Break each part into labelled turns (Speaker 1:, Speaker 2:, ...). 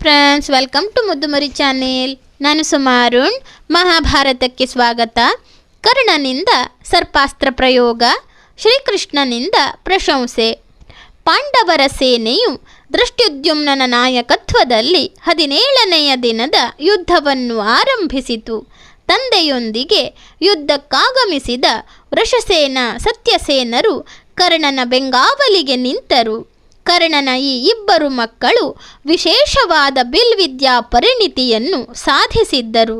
Speaker 1: Friends welcome to Muddumari channel ನಾನು ಸುಮಾರುಣ್ ಮಹಾಭಾರತಕ್ಕೆ ಸ್ವಾಗತ. ಕರ್ಣನಿಂದ ಸರ್ಪಾಸ್ತ್ರ ಪ್ರಯೋಗ, ಶ್ರೀಕೃಷ್ಣನಿಂದ ಪ್ರಶಂಸೆ. ಪಾಂಡವರ ಸೇನೆಯು ದೃಷ್ಟ್ಯುದ್ಯುಮ್ನ ನಾಯಕತ್ವದಲ್ಲಿ ಹದಿನೇಳನೆಯ ದಿನದ ಯುದ್ಧವನ್ನು ಆರಂಭಿಸಿತು. ತಂದೆಯೊಂದಿಗೆ ಯುದ್ಧಕ್ಕಾಗಮಿಸಿದ ವೃಷಸೇನ, ಸತ್ಯಸೇನರು ಕರ್ಣನ ಬೆಂಗಾವಲಿಗೆ ನಿಂತರು. ಕರ್ಣನ ಈ ಇಬ್ಬರು ಮಕ್ಕಳು ವಿಶೇಷವಾದ ಬಿಲ್ವಿದ್ಯಾ ಪರಿಣಿತಿಯನ್ನು ಸಾಧಿಸಿದ್ದರು.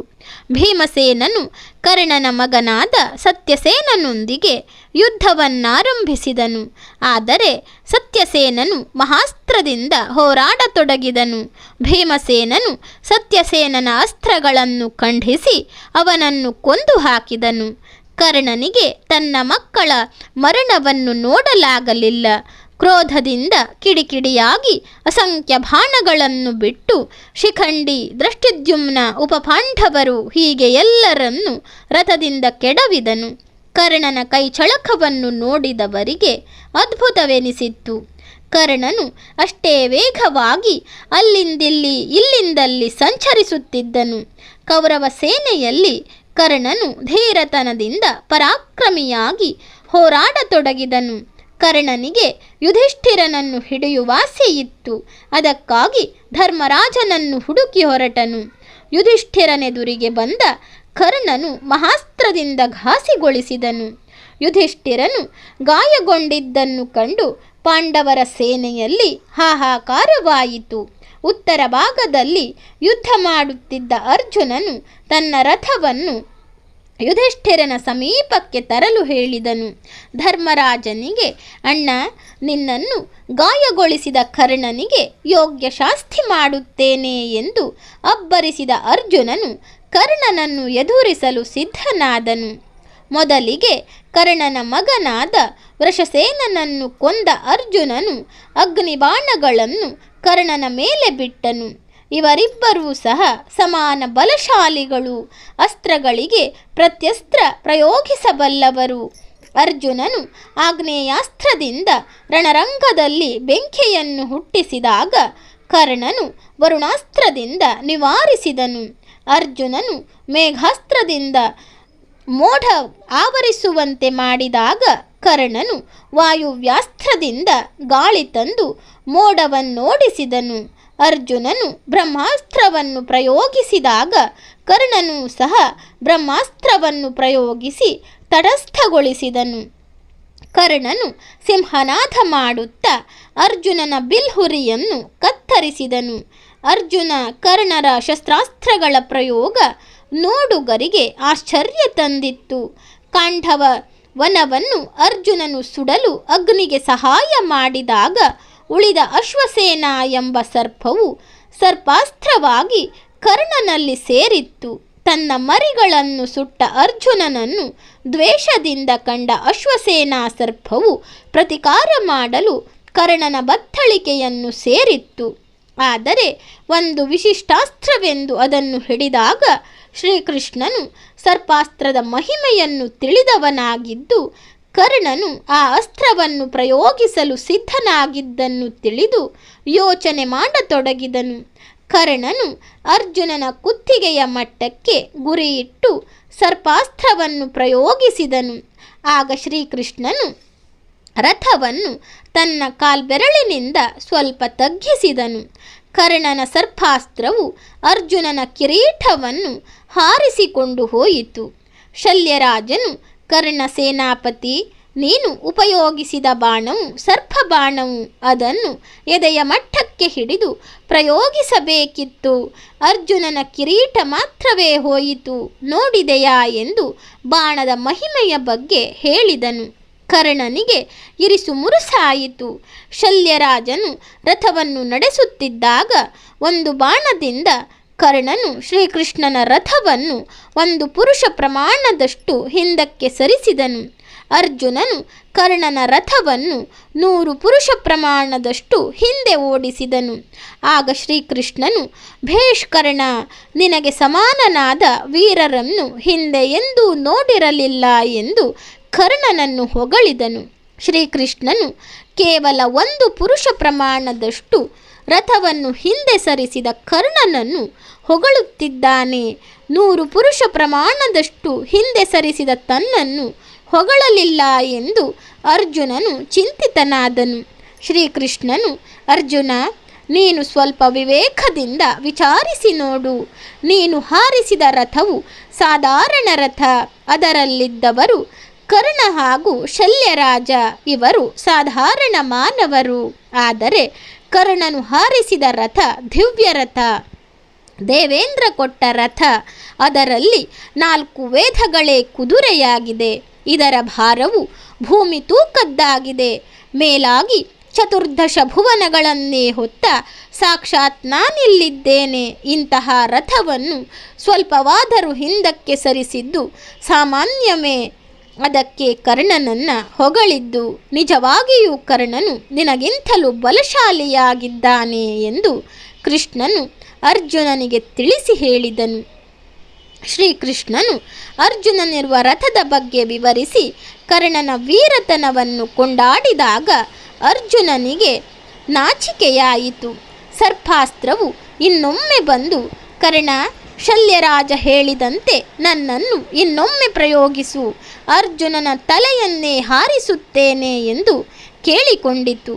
Speaker 1: ಭೀಮಸೇನನು ಕರ್ಣನ ಮಗನಾದ ಸತ್ಯಸೇನನೊಂದಿಗೆ ಯುದ್ಧವನ್ನಾರಂಭಿಸಿದನು. ಆದರೆ ಸತ್ಯಸೇನನು ಮಹಾಸ್ತ್ರದಿಂದ ಹೋರಾಡತೊಡಗಿದನು. ಭೀಮಸೇನನು ಸತ್ಯಸೇನನ ಅಸ್ತ್ರಗಳನ್ನು ಖಂಡಿಸಿ ಅವನನ್ನು ಕೊಂದು ಹಾಕಿದನು. ಕರ್ಣನಿಗೆ ತನ್ನ ಮಕ್ಕಳ ಮರಣವನ್ನು ನೋಡಲಾಗಲಿಲ್ಲ. ಕ್ರೋಧದಿಂದ ಕಿಡಿಕಿಡಿಯಾಗಿ ಅಸಂಖ್ಯ ಬಾಣಗಳನ್ನು ಬಿಟ್ಟು ಶಿಖಂಡಿ ದೃಷ್ಟಿದ್ಯುಮ್ನ ಉಪಪಾಂಡವರು ಹೀಗೆ ಎಲ್ಲರನ್ನು ರಥದಿಂದ ಕೆಡವಿದನು. ಕರ್ಣನ ಕೈಚಳಕವನ್ನು ನೋಡಿದವರಿಗೆ ಅದ್ಭುತವೆನಿಸಿತ್ತು. ಕರ್ಣನು ಅಷ್ಟೇ ವೇಗವಾಗಿ ಅಲ್ಲಿಂದಿಲ್ಲಿ ಇಲ್ಲಿಂದಲ್ಲಿ ಸಂಚರಿಸುತ್ತಿದ್ದನು. ಕೌರವ ಸೇನೆಯಲ್ಲಿ ಕರ್ಣನು ಧೀರತನದಿಂದ ಪರಾಕ್ರಮಿಯಾಗಿ ಹೋರಾಡತೊಡಗಿದನು. ಕರ್ಣನಿಗೆ ಯುಧಿಷ್ಠಿರನನ್ನು ಹಿಡಿಯುವಾಸೆಯಿತ್ತು ಅದಕ್ಕಾಗಿ ಧರ್ಮರಾಜನನ್ನು ಹುಡುಕಿ ಹೊರಟನು. ಯುಧಿಷ್ಠಿರನೆದುರಿಗೆ ಬಂದ ಕರ್ಣನು ಮಹಾಸ್ತ್ರದಿಂದ ಘಾಸಿಗೊಳಿಸಿದನು. ಯುಧಿಷ್ಠಿರನು ಗಾಯಗೊಂಡಿದ್ದನ್ನು ಕಂಡು ಪಾಂಡವರ ಸೇನೆಯಲ್ಲಿ ಹಾಹಾಕಾರವಾಯಿತು. ಉತ್ತರ ಭಾಗದಲ್ಲಿ ಯುದ್ಧ ಮಾಡುತ್ತಿದ್ದ ಅರ್ಜುನನು ತನ್ನ ರಥವನ್ನು ಯುಧಿಷ್ಠಿರನ ಸಮೀಪಕ್ಕೆ ತರಲು ಹೇಳಿದನು. ಧರ್ಮರಾಜನಿಗೆ, ಅಣ್ಣ, ನಿನ್ನನ್ನು ಗಾಯಗೊಳಿಸಿದ ಕರ್ಣನಿಗೆ ಯೋಗ್ಯ ಶಾಸ್ತಿ ಮಾಡುತ್ತೇನೆ ಎಂದು ಅಬ್ಬರಿಸಿದ ಅರ್ಜುನನು ಕರ್ಣನನ್ನು ಎದುರಿಸಲು ಸಿದ್ಧನಾದನು. ಮೊದಲಿಗೆ ಕರ್ಣನ ಮಗನಾದ ವೃಷಸೇನನನ್ನು ಕೊಂದ ಅರ್ಜುನನು ಅಗ್ನಿಬಾಣಗಳನ್ನು ಕರ್ಣನ ಮೇಲೆ ಬಿಟ್ಟನು. ಇವರಿಬ್ಬರೂ ಸಹ ಸಮಾನ ಬಲಶಾಲಿಗಳು. ಅಸ್ತ್ರಗಳಿಗೆ ಪ್ರತ್ಯಸ್ತ್ರ ಪ್ರಯೋಗಿಸಬಲ್ಲವರು. ಅರ್ಜುನನು ಆಗ್ನೇಯಾಸ್ತ್ರದಿಂದ ರಣರಂಗದಲ್ಲಿ ಬೆಂಕಿಯನ್ನು ಹುಟ್ಟಿಸಿದಾಗ ಕರ್ಣನು ವರುಣಾಸ್ತ್ರದಿಂದ ನಿವಾರಿಸಿದನು. ಅರ್ಜುನನು ಮೇಘಾಸ್ತ್ರದಿಂದ ಮೋಢ ಆವರಿಸುವಂತೆ ಮಾಡಿದಾಗ ಕರ್ಣನು ವಾಯುವ್ಯಾಸ್ತ್ರದಿಂದ ಗಾಳಿ ತಂದು ಮೋಡವನ್ನೋಡಿಸಿದನು. ಅರ್ಜುನನು ಬ್ರಹ್ಮಾಸ್ತ್ರವನ್ನು ಪ್ರಯೋಗಿಸಿದಾಗ ಕರ್ಣನು ಸಹ ಬ್ರಹ್ಮಾಸ್ತ್ರವನ್ನು ಪ್ರಯೋಗಿಸಿ ತಟಸ್ಥಗೊಳಿಸಿದನು. ಕರ್ಣನು ಸಿಂಹನಾಥ ಮಾಡುತ್ತಾ ಅರ್ಜುನನ ಬಿಲ್ಹುರಿಯನ್ನು ಕತ್ತರಿಸಿದನು. ಅರ್ಜುನ ಕರ್ಣರ ಶಸ್ತ್ರಾಸ್ತ್ರಗಳ ಪ್ರಯೋಗ ನೋಡುಗರಿಗೆ ಆಶ್ಚರ್ಯ ತಂದಿತ್ತು. ಕಾಂಡವ ವನವನ್ನು ಅರ್ಜುನನು ಸುಡಲು ಅಗ್ನಿಗೆ ಸಹಾಯ ಮಾಡಿದಾಗ ಉಳಿದ ಅಶ್ವಸೇನ ಎಂಬ ಸರ್ಪವು ಸರ್ಪಾಸ್ತ್ರವಾಗಿ ಕರ್ಣನಲ್ಲಿ ಸೇರಿತ್ತು. ತನ್ನ ಮರಿಗಳನ್ನು ಸುಟ್ಟ ಅರ್ಜುನನನ್ನು ದ್ವೇಷದಿಂದ ಕಂಡ ಅಶ್ವಸೇನಾ ಸರ್ಪವು ಪ್ರತಿಕಾರ ಮಾಡಲು ಕರ್ಣನ ಬತ್ತಳಿಕೆಯನ್ನು ಸೇರಿತ್ತು. ಆದರೆ ಒಂದು ವಿಶಿಷ್ಟಾಸ್ತ್ರವೆಂದು ಅದನ್ನು ಹಿಡಿದಾಗ ಶ್ರೀಕೃಷ್ಣನು ಸರ್ಪಾಸ್ತ್ರದ ಮಹಿಮೆಯನ್ನು ತಿಳಿದವನಾಗಿದ್ದು ಕರ್ಣನು ಆ ಅಸ್ತ್ರವನ್ನು ಪ್ರಯೋಗಿಸಲು ಸಿದ್ಧನಾಗಿದ್ದನ್ನು ತಿಳಿದು ಯೋಚನೆ ಮಾಡತೊಡಗಿದನು. ಕರ್ಣನು ಅರ್ಜುನನ ಕುತ್ತಿಗೆಯ ಮಟ್ಟಕ್ಕೆ ಗುರಿಯಿಟ್ಟು ಸರ್ಪಾಸ್ತ್ರವನ್ನು ಪ್ರಯೋಗಿಸಿದನು. ಆಗ ಶ್ರೀಕೃಷ್ಣನು ರಥವನ್ನು ತನ್ನ ಕಾಲ್ಬೆರಳಿನಿಂದ ಸ್ವಲ್ಪ ತಗ್ಗಿಸಿದನು. ಕರ್ಣನ ಸರ್ಪಾಸ್ತ್ರವು ಅರ್ಜುನನ ಕಿರೀಟವನ್ನು ಹಾರಿಸಿಕೊಂಡು ಹೋಯಿತು. ಶಲ್ಯರಾಜನು ಕರ್ಣ ಸೇನಾಪತಿ, ನೀನು ಉಪಯೋಗಿಸಿದ ಬಾಣವು ಸರ್ಪ ಬಾಣವು, ಅದನ್ನು ಎದೆಯ ಮಟ್ಟಕ್ಕೆ ಹಿಡಿದು ಪ್ರಯೋಗಿಸಬೇಕಿತ್ತು. ಅರ್ಜುನನ ಕಿರೀಟ ಮಾತ್ರವೇ ಹೋಯಿತು, ನೋಡಿದೆಯಾ ಎಂದು ಬಾಣದ ಮಹಿಮೆಯ ಬಗ್ಗೆ ಹೇಳಿದನು. ಕರ್ಣನಿಗೆ ಇರಿಸು ಮುರುಸಾಯಿತು. ಶಲ್ಯರಾಜನು ರಥವನ್ನು ನಡೆಸುತ್ತಿದ್ದಾಗ ಒಂದು ಬಾಣದಿಂದ ಕರ್ಣನು ಶ್ರೀಕೃಷ್ಣನ ರಥವನ್ನು ಒಂದು ಪುರುಷ ಪ್ರಮಾಣದಷ್ಟು ಹಿಂದಕ್ಕೆ ಸರಿಸಿದನು. ಅರ್ಜುನನು ಕರ್ಣನ ರಥವನ್ನು ನೂರು ಪುರುಷ ಪ್ರಮಾಣದಷ್ಟು ಹಿಂದೆ ಓಡಿಸಿದನು. ಆಗ ಶ್ರೀಕೃಷ್ಣನು, ಭೇಷ್ ಕರ್ಣ, ನಿನಗೆ ಸಮಾನನಾದ ವೀರರನ್ನು ಹಿಂದೆ ಎಂದೂ ನೋಡಿರಲಿಲ್ಲ ಎಂದು ಕರ್ಣನನ್ನು ಹೊಗಳಿದನು. ಶ್ರೀಕೃಷ್ಣನು ಕೇವಲ ಒಂದು ಪುರುಷ ಪ್ರಮಾಣದಷ್ಟು ರಥವನ್ನು ಹಿಂದೆ ಸರಿಸಿದ ಕರ್ಣನನ್ನು ಹೊಗಳುತ್ತಿದ್ದಾನೆ. ನೂರು ಪುರುಷ ಪ್ರಮಾಣದಷ್ಟು ಹಿಂದೆ ಸರಿಸಿದ ತನ್ನನ್ನು ಹೊಗಳಲಿಲ್ಲ ಎಂದು ಅರ್ಜುನನು ಚಿಂತಿತನಾದನು. ಶ್ರೀಕೃಷ್ಣನು, ಅರ್ಜುನ, ನೀನು ಸ್ವಲ್ಪ ವಿವೇಕದಿಂದ ವಿಚಾರಿಸಿ ನೋಡು. ನೀನು ಹಾರಿಸಿದ ರಥವು ಸಾಧಾರಣ ರಥ. ಅದರಲ್ಲಿದ್ದವರು ಕರ್ಣ ಹಾಗೂ ಶಲ್ಯರಾಜ. ಇವರು ಸಾಧಾರಣ ಮಾನವರು. ಆದರೆ ಕರ್ಣನು ಹಾರಿಸಿದ ರಥ, ದಿವ್ಯ ರಥ, ದೇವೇಂದ್ರ ಕೊಟ್ಟ ರಥ. ಅದರಲ್ಲಿ ನಾಲ್ಕು ವೇದಗಳೇ ಕುದುರೆಯಾಗಿದೆ. ಇದರ ಭಾರವು ಭೂಮಿ ತೂಕದ್ದಾಗಿದೆ. ಮೇಲಾಗಿ ಚತುರ್ದಶ ಭುವನಗಳನ್ನೇ ಹೊತ್ತ ಸಾಕ್ಷಾತ್ ನಾನಿಲ್ಲಿದ್ದೇನೆ. ಇಂತಹ ರಥವನ್ನು ಸ್ವಲ್ಪವಾದರೂ ಹಿಂದಕ್ಕೆ ಸರಿಸಿದ್ದು ಸಾಮಾನ್ಯವೇ ಅದಕ್ಕೆ ಕರ್ಣನನ್ನ ಹೊಗಳಿದ್ದು, ನಿಜವಾಗಿಯೂ ಕರ್ಣನು ನಿನಗಿಂತಲೂ ಬಲಶಾಲಿಯಾಗಿದ್ದಾನೆ ಎಂದು ಕೃಷ್ಣನು ಅರ್ಜುನನಿಗೆ ತಿಳಿಸಿ ಹೇಳಿದನು. ಶ್ರೀಕೃಷ್ಣನು ಅರ್ಜುನನಿರುವ ರಥದ ಬಗ್ಗೆ ವಿವರಿಸಿ ಕರ್ಣನ ವೀರತನವನ್ನು ಕೊಂಡಾಡಿದಾಗ ಅರ್ಜುನನಿಗೆ ನಾಚಿಕೆಯಾಯಿತು. ಸರ್ಪಾಸ್ತ್ರವು ಇನ್ನೊಮ್ಮೆ ಬಂದು, ಕರ್ಣ ಶಲ್ಯರಾಜ ಹೇಳಿದಂತೆ ನನ್ನನ್ನು ಇನ್ನೊಮ್ಮೆ ಪ್ರಯೋಗಿಸು. ಅರ್ಜುನನ ತಲೆಯನ್ನೇ ಹಾರಿಸುತ್ತೇನೆ ಎಂದು ಕೇಳಿಕೊಂಡಿತು.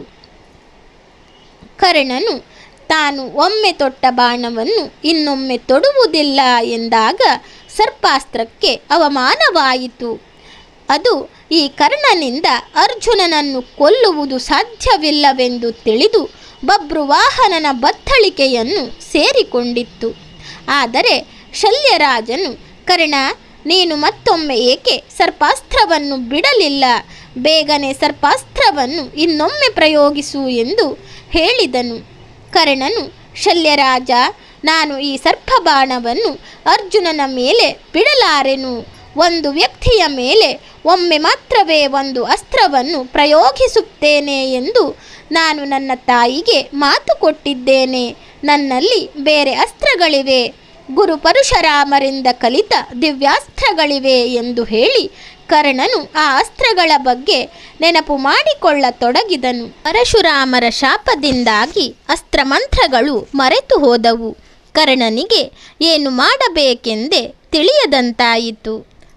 Speaker 1: ಕರ್ಣನು, ತಾನು ಒಮ್ಮೆ ತೊಟ್ಟ ಬಾಣವನ್ನು ಇನ್ನೊಮ್ಮೆ ತೊಡುವುದಿಲ್ಲ ಎಂದಾಗ ಸರ್ಪಾಸ್ತ್ರಕ್ಕೆ ಅವಮಾನವಾಯಿತು. ಅದು ಈ ಕರ್ಣನಿಂದ ಅರ್ಜುನನನ್ನು ಕೊಲ್ಲುವುದು ಸಾಧ್ಯವಿಲ್ಲವೆಂದು ತಿಳಿದು ಬಬ್ರುವಾಹನನ ಬತ್ತಳಿಕೆಯನ್ನು ಸೇರಿಕೊಂಡಿತ್ತು. ಆದರೆ ಶಲ್ಯರಾಜನು, ಕರ್ಣ, ನೀನು ಮತ್ತೊಮ್ಮೆ ಏಕೆ ಸರ್ಪಾಸ್ತ್ರವನ್ನು ಬಿಡಲಿಲ್ಲ? ಬೇಗನೆ ಸರ್ಪಾಸ್ತ್ರವನ್ನು ಇನ್ನೊಮ್ಮೆ ಪ್ರಯೋಗಿಸು ಎಂದು ಹೇಳಿದನು. ಕರ್ಣನು, ಶಲ್ಯರಾಜ, ನಾನು ಈ ಸರ್ಪಬಾಣವನ್ನು ಅರ್ಜುನನ ಮೇಲೆ ಬಿಡಲಾರೆನು. ಒಂದು ವ್ಯಕ್ತಿಯ ಮೇಲೆ ಒಮ್ಮೆ ಮಾತ್ರವೇ ಒಂದು ಅಸ್ತ್ರವನ್ನು ಪ್ರಯೋಗಿಸುತ್ತೇನೆ ಎಂದು ನಾನು ನನ್ನ ತಾಯಿಗೆ ಮಾತು ಕೊಟ್ಟಿದ್ದೇನೆ. ನನ್ನಲ್ಲಿ ಬೇರೆ ಅಸ್ತ್ರಗಳಿವೆ. ಗುರು ಪರಶುರಾಮರಿಂದ ಕಲಿತ ದಿವ್ಯಾಸ್ತ್ರಗಳಿವೆ ಎಂದು ಹೇಳಿ ಕರ್ಣನು ಆ ಅಸ್ತ್ರಗಳ ಬಗ್ಗೆ ನೆನಪು ಮಾಡಿಕೊಳ್ಳತೊಡಗಿದನು. ಪರಶುರಾಮರ ಶಾಪದಿಂದಾಗಿ ಅಸ್ತ್ರಮಂತ್ರಗಳು ಮರೆತು ಹೋದವು. ಕರ್ಣನಿಗೆ ಏನು ಮಾಡಬೇಕೆಂದೇ ತಿಳಿಯದಂತಾಯಿತು.